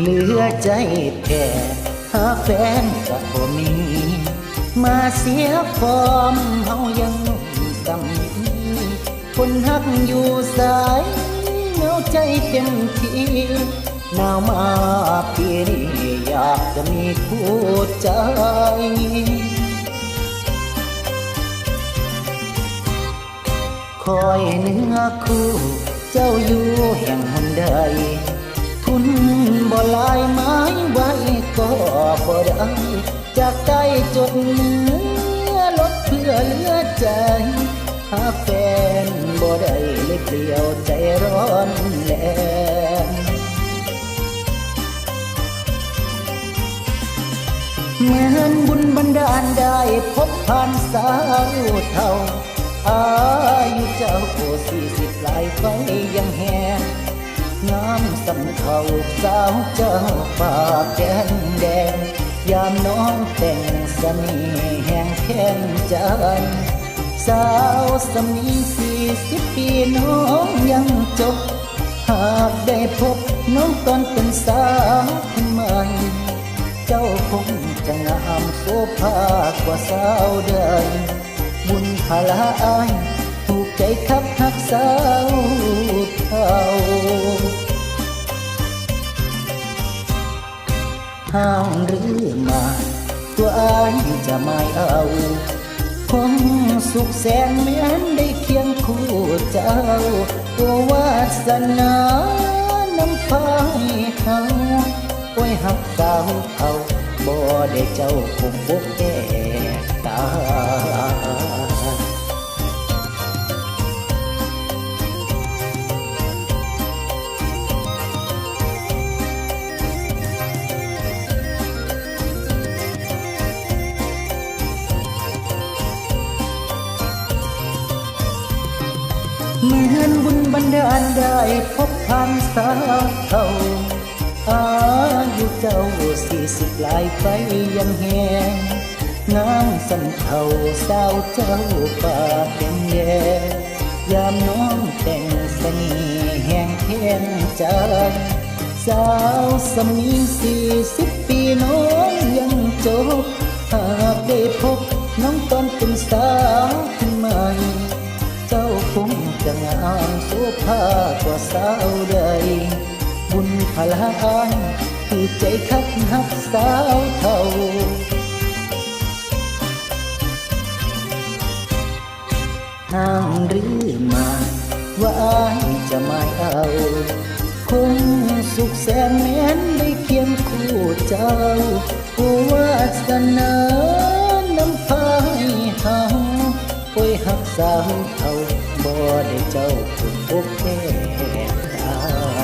เหลือใจแท้หาแฟนกับบ่มี มาเสียฟอร์มเฮายังสำนีคนหักอยู่สายเหงาใจเต็มทีหนาวมาปีนี้อยากจะมีคู่ใจคอยเนื้อคู่ เจ้าอยู่แห่งหนใด ทุนบ่ลายไม้ไว้ก็บ่ได้จากใจจดเนื้อลดเพื่อเลือใจ หาแฟนบ่ได้เลยเปลี่ยวใจร้อนแลงเหมือนบุญบันดาลได้พบผ่านสาวเท่าอายุเจ้าโอสี่สิบปลายไฟยังแห งามสำเขาสาวเจ้าปากแดงแดง ยามน้องแต่งสนีแห่งแค้นจันสาวสมีสี่สิบปีน้องยังจบ หากได้พบน้องตอนเป็นสาวคนใหม่เจ้าคงจะงามโสภากว่าสาวเดินบุญพลาอายถูกใจครับหักสาว ตัวอายจะไม่เอาคงสุขแสนไมือนได้เคียงคู่เจ้า ตัววาสนานำพาให้เฮาโอ้ยหักสาเขาบ่ได้เจ้าคงบแก เหมือนบุญบันดาลได้พบผ่านสาวเท่าอายุเจ้าสี่สิบหลายไปยังแหงงามสันเท่าสาวเจ้าป่าเป็นแย่ยามน้องแต่งสนีแห่งเพียนใจสาวสมีสี่สิบปีน้องยังจบหากได้พบน้องตอนเป็นสาวขึ้นใหม่ จะงามโสภากว่าสาวใด บุญพลายคือใจคักหักสาวเท่าห้างหรือมาว่าอายจะไม่เอาคงสุขแสนแม้นได้เคียงคู่เจ้าผู้วาสนา หักสาวเท่าบ่ได้เจ้าถูกเบแก่ตา